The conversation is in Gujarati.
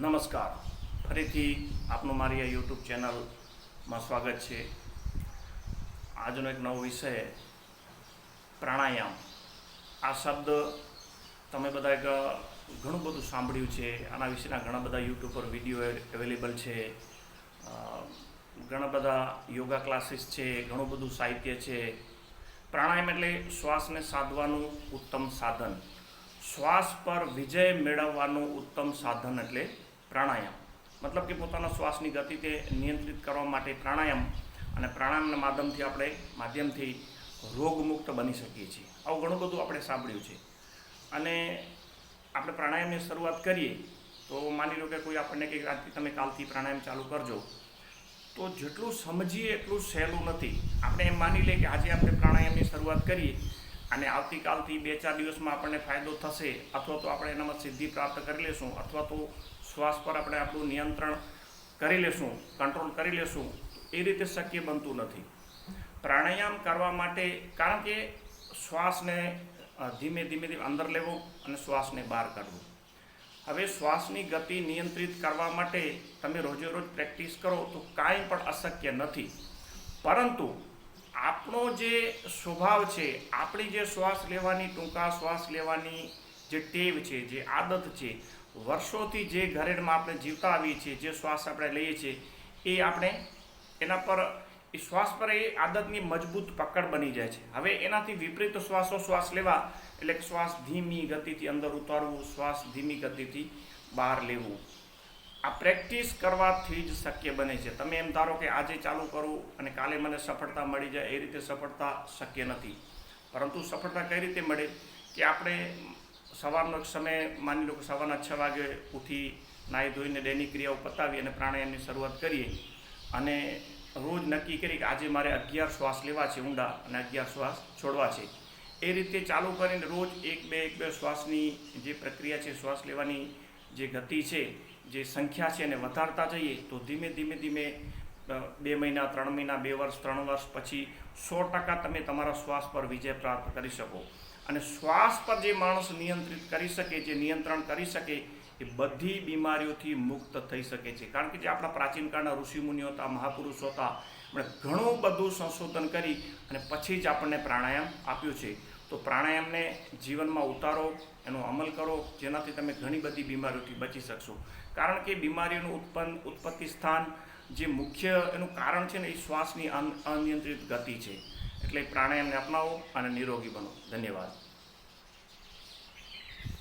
નમસ્કાર. ફરીથી આપનું મારી આ યુટ્યુબ ચેનલમાં સ્વાગત છે. આજનો એક નવો વિષય પ્રાણાયામ. આ શબ્દ તમે બધા એક ઘણું બધું સાંભળ્યું છે. આના વિશેના ઘણા બધા યુટ્યુબ પર વીડિયો અવેલેબલ છે. ઘણા બધા યોગા ક્લાસીસ છે, ઘણું બધું સાહિત્ય છે. પ્રાણાયામ એટલે શ્વાસને સાધવાનું ઉત્તમ સાધન. શ્વાસ પર વિજય મેળવવાનું ઉત્તમ સાધન એટલે પ્રાણાયામ. મતલબ કે પોતાના શ્વાસની ગતિ તે નિયંત્રિત કરવા માટે પ્રાણાયામ અને પ્રાણાયામના માધ્યમથી આપણે માધ્યમથી રોગમુક્ત બની શકીએ છીએ. આવું ઘણું બધું આપણે સાંભળ્યું છે. અને આપણે પ્રાણાયામની શરૂઆત કરીએ, તો માની લો કે કોઈ આપણને કે આજથી તમે કાલથી પ્રાણાયામ ચાલુ કરજો, તો જેટલું સમજીએ એટલું સહેલું નથી. આપણે એમ માની લઈએ કે આજે આપણે પ્રાણાયામની શરૂઆત કરીએ અને આવતીકાલથી બે ચાર દિવસમાં આપણને ફાયદો થશે, અથવા તો આપણે એનામાં સિદ્ધિ પ્રાપ્ત કરી લેશું, અથવા તો શ્વાસ પર આપણે આપણું નિયંત્રણ કરી લેશું, કંટ્રોલ કરી લેશું, એ રીતે શક્ય બનતું નથી. પ્રાણાયામ કરવા માટે, કારણ કે શ્વાસને ધીમે ધીમે ધીમે અંદર લેવો અને શ્વાસને બહાર કાઢવો. હવે શ્વાસની ગતિ નિયંત્રિત કરવા માટે તમે રોજે રોજ પ્રેક્ટિસ કરો તો કાંઈ પણ અશક્ય નથી. પરંતુ આપણો જે સ્વભાવ છે, આપણી જે શ્વાસ લેવાની ટૂંકા શ્વાસ લેવાની જે ટેવ છે, જે આદત છે, વર્ષોથી જે ઘરેડમાં આપણે જીવતા આવીએ છીએ, જે શ્વાસ આપણે લઈએ છીએ, એ આપણે એના પર, એ શ્વાસ પર એ આદતની મજબૂત પકડ બની જાય છે. હવે એનાથી વિપરીત શ્વાસો શ્વાસ લેવા, એટલે શ્વાસ ધીમી ગતિથી અંદર ઉતારવું, શ્વાસ ધીમી ગતિથી બહાર લેવું. આ પ્રેક્ટિસ કરવાથી જ શક્ય બને છે. તમે એમ ધારો કે આજે ચાલુ કરું અને કાલે મને સફળતા મળી જાય, એ રીતે સફળતા શક્ય નથી. પરંતુ સફળતા કઈ રીતે મળે? કે આપણે સવારનો સમય, માની લો કે સવારના છ વાગે ઉઠી નાહી ધોઈને દૈનિક ક્રિયાઓ પતાવી અને પ્રાણાયામની શરૂઆત કરીએ. અને રોજ નક્કી કરી કે આજે મારે અગિયાર શ્વાસ લેવા છે ઊંડા અને અગિયાર શ્વાસ છોડવા છે. એ રીતે ચાલુ કરીને રોજ એક બે એક બે શ્વાસની જે પ્રક્રિયા છે, શ્વાસ લેવાની જે ગતિ છે જે સંખ્યા છે એને વધારતા જઈએ, તો ધીમે ધીમે ધીમે બે મહિના, ત્રણ મહિના, બે વર્ષ, ત્રણ વર્ષ પછી સો ટકા તમે તમારા શ્વાસ પર વિજય પ્રાપ્ત કરી શકો. અને શ્વાસ પર જે માણસ નિયંત્રિત કરી શકે, જે નિયંત્રણ કરી શકે, એ બધી બીમારીઓથી મુક્ત થઈ શકે છે. કારણ કે જે આપણા પ્રાચીન કાળના ઋષિમુનિઓ હતા, મહાપુરુષો હતા, એમણે ઘણું બધું સંશોધન કરી અને પછી જ આપણને પ્રાણાયામ આપ્યું છે. તો પ્રાણાયામને જીવનમાં ઉતારો, એનો અમલ કરો, જેનાથી તમે ઘણી બધી બીમારીઓથી બચી શકશો. કારણ કે બીમારીઓનું ઉત્પન્ન, ઉત્પત્તિ સ્થાન જે મુખ્ય એનું કારણ છે ને એ શ્વાસની અન- અનિયંત્રિત ગતિ છે. એટલે પ્રાણાયામને અપનાવો અને નિરોગી બનો. ધન્યવાદ.